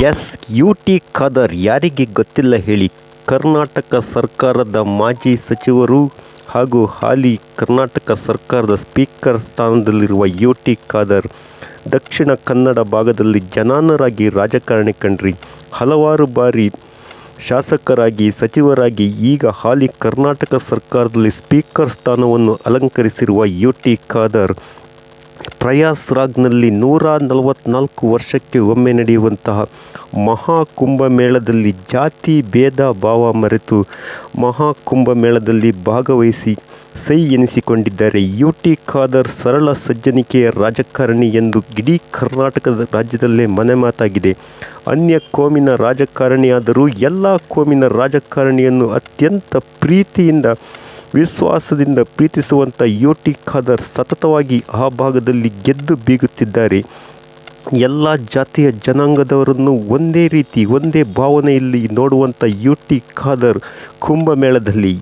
S you T Khader ಯಾರಿಗೆ ಗೊತ್ತಿಲ್ಲ ಹೇಳಿ ಕರ್ನಾಟಕ ಸರ್ಕಾರದ ಮಾಜಿ ಸಚಿವರು ಹಾಗೂ ಹಾಲಿ ಕರ್ನಾಟಕ ಸರ್ಕಾರದ ಸ್ಪೀಕರ್ ಸ್ಥಾನದಲ್ಲಿರುವ ಯು ಟಿ ಖಾದರ್ ದಕ್ಷಿಣ ಕನ್ನಡ ಭಾಗದಲ್ಲಿ ಜನಾನರಾಗಿ ರಾಜಕಾರಣಿ ಕಂಡ್ರಿ. ಹಲವಾರು ಬಾರಿ ಶಾಸಕರಾಗಿ, ಸಚಿವರಾಗಿ ಈಗ ಹಾಲಿ ಕರ್ನಾಟಕ ಸರ್ಕಾರದಲ್ಲಿ ಸ್ಪೀಕರ್ ಸ್ಥಾನವನ್ನು ಅಲಂಕರಿಸಿರುವ ಯು ಟಿ ಖಾದರ್ ಪ್ರಯಾಸ್ರಾಗ್ನಲ್ಲಿ ನೂರ ನಲವತ್ತ್ನಾಲ್ಕು ವರ್ಷಕ್ಕೆ ಒಮ್ಮೆ ನಡೆಯುವಂತಹ ಮಹಾಕುಂಭಮೇಳದಲ್ಲಿ ಜಾತಿ ಭೇದ ಭಾವ ಮರೆತು ಮಹಾಕುಂಭಮೇಳದಲ್ಲಿ ಭಾಗವಹಿಸಿ ಸೈ ಎನಿಸಿಕೊಂಡಿದ್ದಾರೆ. ಯು ಟಿ ಖಾದರ್ ಸರಳ ಸಜ್ಜನಿಕೆಯ ರಾಜಕಾರಣಿ ಎಂದು ಇಡೀ ಕರ್ನಾಟಕದ ರಾಜ್ಯದಲ್ಲೇ ಮನೆ ಮಾತಾಗಿದೆ. ಅನ್ಯ ಕೋಮಿನ ರಾಜಕಾರಣಿಯಾದರೂ ಎಲ್ಲ ಕೋಮಿನ ರಾಜಕಾರಣಿಯನ್ನು ಅತ್ಯಂತ ಪ್ರೀತಿಯಿಂದ ವಿಶ್ವಾಸದಿಂದ ಪ್ರೀತಿಸುವಂಥ ಯೋಟಿ ಖಾದರ್ ಸತತವಾಗಿ ಆ ಭಾಗದಲ್ಲಿ ಗೆದ್ದು ಬೀಗುತ್ತಿದ್ದಾರೆ. ಎಲ್ಲ ಜಾತಿಯ ಜನಾಂಗದವರನ್ನು ಒಂದೇ ರೀತಿ, ಒಂದೇ ಭಾವನೆಯಲ್ಲಿ ನೋಡುವಂಥ ಯು ಖಾದರ್ ಕುಂಭಮೇಳದಲ್ಲಿ